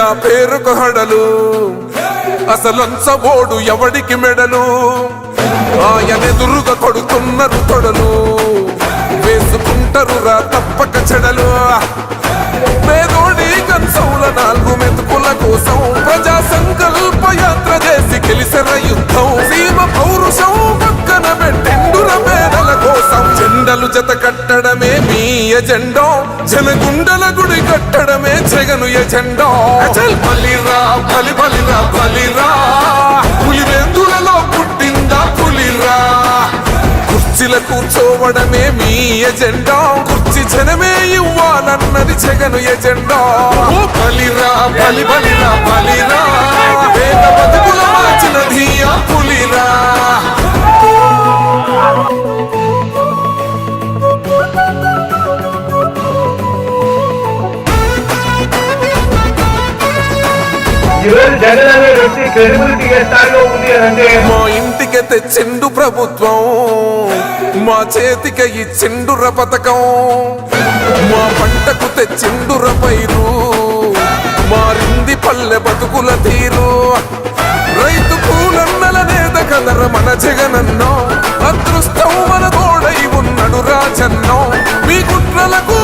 ఆ పేరుకు హడలు. అసలంచబోడు ఎవడికి మెడలు? ఆయనెదురుగా కొడుతున్నారు తొడలు. చేసుకుంటారు రా తప్పక చెడలు. పేదోడి కంచౌల నాలుగు మెతుకుల కోసం ప్రజా సంకల్ప యాత్ర చేసి గెలిసిన యుద్ధం. సీమ పౌరుషం పక్కన పెట్టిండుల పేదల కోసం. జెండలు జత కట్టడమే మీ ఎజెండో. జనగుండల గుడి కట్టడమే జగను ఎజెండో. బలిరా బలి బలిరా బలిరా. కూర్చోవడమే మీ ఎజెండా. కుర్చి జనమే ఇవ్వాలన్నది జగను ఎజెండా. బలిరా బలి బలిరా. బలిరా వేద బతుకుల మార్చినది ఆ పులిరా. ఈరోజు జగన్ అనే వ్యక్తి క్రెడిబిలిటీ ఏ స్థాయిలో ఉంది అని అంటే మా తెచ్చిండు ప్రభుత్వం. మా చేతికి ఇచ్చిండుర పథకం. మా పంటకు తెచ్చిండుర పైరు. మారింది పల్లె బతుకుల తీరు. రైతు పూలన్నల నేత కదర మన జగనన్నో. అదృష్టం మన తోడై ఉన్నడు రాజన్నో. మీ కుట్రలకు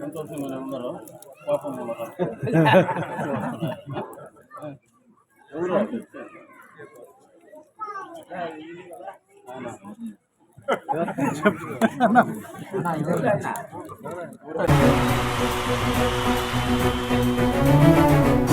సంతోషంగానే ఉన్నారు పాపం ఉన్నారు